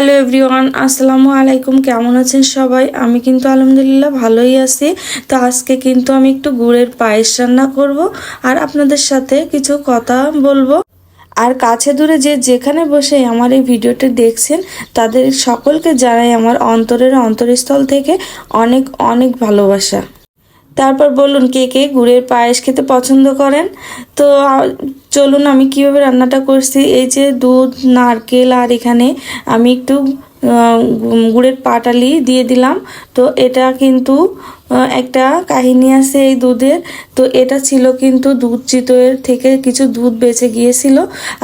Hello everyone, আসসালামু আলাইকুম। কেমন আছেন সবাই? আমি কিন্তু আলহামদুলিল্লাহ ভালোই আছি। তো আজকে কিন্তু আমি একটু গুড়ের পায়েস রান্না করব আর আপনাদের সাথে কিছু কথা বলব। আর কাছে দূরে যে যেখানে বসে আমার এই ভিডিওটি দেখছেন, তাদের সকলকে জানাই আমার অন্তরের অন্তরস্থল থেকে অনেক অনেক ভালোবাসা। তারপর বলুন কে কে গুড়ের পায়েস খেতে পছন্দ করেন? তো চলুন আমি কীভাবে রান্নাটা করছি? এই যে দুধ, নারকেল আর এখানে আমি একটু গুড়ের পাটালি দিয়ে দিলাম। তো এটা কিন্তু একটা কাহিনী আছে এই দুধের। তো এটা ছিল কিন্তু দুধ চিতয়ের থেকে কিছু দুধ বেঁচে গিয়েছিল।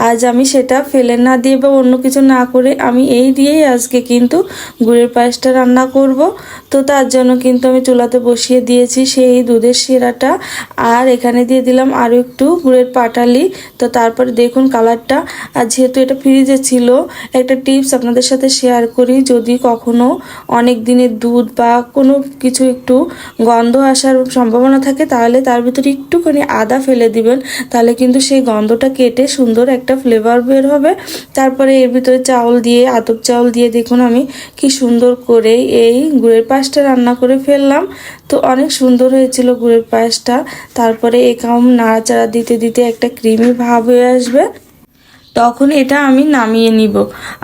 আজ আমি সেটা ফেলে না দিয়ে বা অন্য কিছু না করে আমি এই দিয়েই আজকে কিন্তু গুড়ের পায়েসটা রান্না করব। তো তার জন্য কিন্তু আমি চুলাতে বসিয়ে দিয়েছি সেই দুধের শিরাটা। আর এখানে দিয়ে দিলাম আরও একটু গুড়ের পাটালি। তো তারপরে দেখুন কালারটা। আর যেহেতু এটা ফ্রিজে ছিল, একটা টিপস আপনাদের সাথে শেয়ার করি। যদি কখনো অনেক দিনের দুধ বা কোনো কিছু একটু গন্ধ আসার সম্ভাবনা থাকে, তাহলে তার ভিতরে একটুখানি আদা ফেলে দিবেন। তাহলে কিন্তু সেই গন্ধটা কেটে সুন্দর একটা ফ্লেভার বের হবে। তারপরে এর ভিতরে চাউল দিয়ে, আতপ চাউল দিয়ে দেখুন আমি কি সুন্দর করে এই গুড়ের পায়েসটা রান্না করে ফেললাম। তো অনেক সুন্দর হয়েছিল গুড়ের পায়েসটা তারপরে একাম নাড়াচাড়া দিতে দিতে একটা ক্রিমি ভাব হয়ে আসবে। তখন এটা আমি নামিয়ে নিব।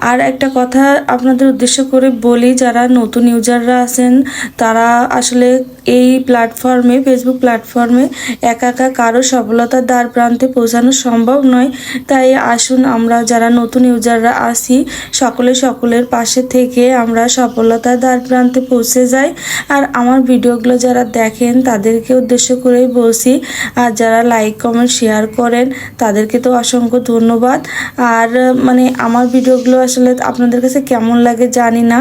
আর একটা কথা আপনাদের উদ্দেশ্য করে বলি, যারা নতুন ইউজাররা আছেন, তারা আসলে এই প্ল্যাটফর্মে ফেসবুক প্ল্যাটফর্মে একা একা কারও সফলতার দ্বার প্রান্তে পৌঁছানো সম্ভব নয়। তাই আসুন আমরা, যারা নতুন ইউজাররা আসি সকলে সকলের পাশে থেকে আমরা সফলতার দ্বার প্রান্তে পৌঁছে যাই। আর আমার ভিডিওগুলো যারা দেখেন, তাদেরকে উদ্দেশ্য করেই বলছি, আর যারা লাইক কমেন্ট শেয়ার করেন, তাদেরকে তো অসংখ্য ধন্যবাদ। আর মানে আমার ভিডিওগুলো আসলে আপনাদের কাছে কেমন লাগে জানি না।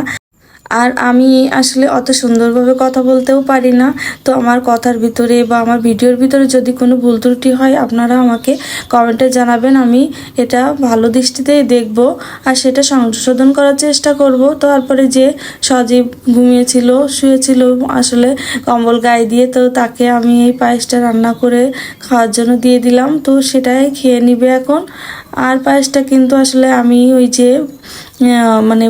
আর আমি আসলে অত সুন্দরভাবে কথা বলতেও পারি না। তো আমার কথার ভিতরে বা আমার ভিডিওর ভিতরে যদি কোনো ভুল ত্রুটি হয়, আপনারা আমাকে কমেন্টে জানাবেন। আমি এটা ভালো দৃষ্টিতেই দেখব আর সেটা সংশোধন করার চেষ্টা করব। তারপরে যে সজীব ঘুমিয়েছিল, শুয়েছিল, আসলে কম্বল গায়ে দিয়ে, তো তাকে আমি এই পায়েসটা রান্না করে খাওয়ার জন্য দিয়ে দিলাম। তো সেটাই খেয়ে নিবে এখন। আর পায়েসটা কিন্তু আসলে আমি ওই যে মানে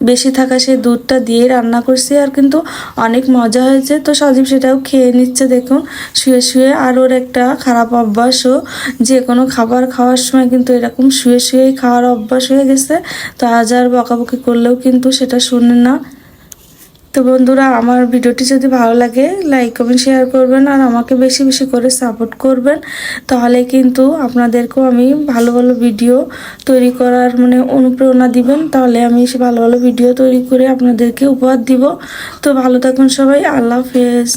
বেশি থাকা সেই দুধটা দিয়ে রান্না করছি আর কিন্তু অনেক মজা হয়েছে। তো সজীব সেটাও খেয়ে নিচ্ছে দেখুন। শুয়ে শুয়ে আর ওর একটা খারাপ অভ্যাসও, যে কোনো খাবার খাওয়ার সময় কিন্তু এরকম শুয়ে শুয়েই খাওয়ার অভ্যাস হয়ে গেছে। তো আজ আর বকাবকি করলেও কিন্তু সেটা শুনে না। তো বন্ধুরা, আমার ভিডিওটি যদি ভালো লাগে লাইক কমেন্ট শেয়ার করবেন আর আমাকে বেশি বেশি করে সাপোর্ট করবেন, তাহলে কিন্তু আপনাদেরকেও আমি ভালো ভালো ভিডিও তৈরি করার মানে অনুপ্রেরণা দিবেন। তাহলে আমি ভালো ভালো ভিডিও তৈরি করে আপনাদেরকে উপহার দিব। তো ভালো থাকুন সবাই, আল্লাহ হাফেজ।